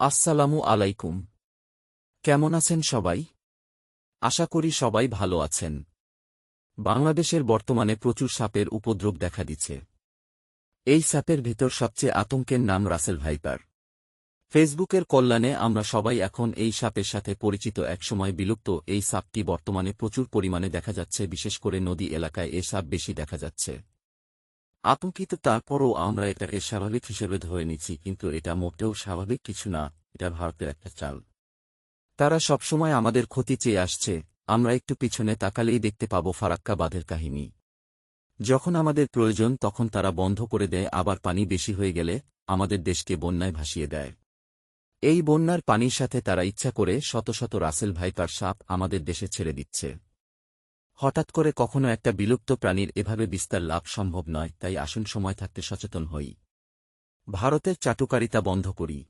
আসসালামু আলাইকুম। কেমন আছেন সবাই? আশা করি সবাই ভালো আছেন। বাংলাদেশের বর্তমানে প্রচুর সাপের উপদ্রব দেখা দিচ্ছে। এই সাপের ভেতর সবচেয়ে আতঙ্কের নাম রাসেল ভাইপার। ফেসবুকের কল্যাণে আমরা সবাই এখন এই সাপের সাথে পরিচিত একসময় বিলুপ্ত। এই সাপটি বর্তমানে প্রচুর পরিমাণে দেখা যাচ্ছে, বিশেষ করে নদী এলাকায় এ সাপ বেশি দেখা যাচ্ছে। আতঙ্কিত, তারপরও আমরা এটাকে স্বাভাবিক হিসেবে ধরে নিচ্ছি, কিন্তু এটা মোটেও স্বাভাবিক কিছু না, এটা ভারতের একটা চাল। তারা সবসময় আমাদের ক্ষতি চেয়ে আসছে, আমরা একটু পিছনে তাকালেই দেখতে পাব ফারাক্কা বাঁধের কাহিনী। যখন আমাদের প্রয়োজন, তখন তারা বন্ধ করে দেয়, আবার পানি বেশি হয়ে গেলে আমাদের দেশকে বন্যায় ভাসিয়ে দেয়। এই বন্যার পানির সাথে তারা ইচ্ছা করে শত শত রাসেল ভাইপার সাপ আমাদের দেশে ছেড়ে দিচ্ছে। হঠাৎ করে কখনো একটা বিলুপ্ত প্রাণীর এভাবে বিস্তার লাভ সম্ভব নয়, তাই আসুন সময় থাকতে সচেতন হই। ভারতের চাটুকারিতা বন্ধ করি।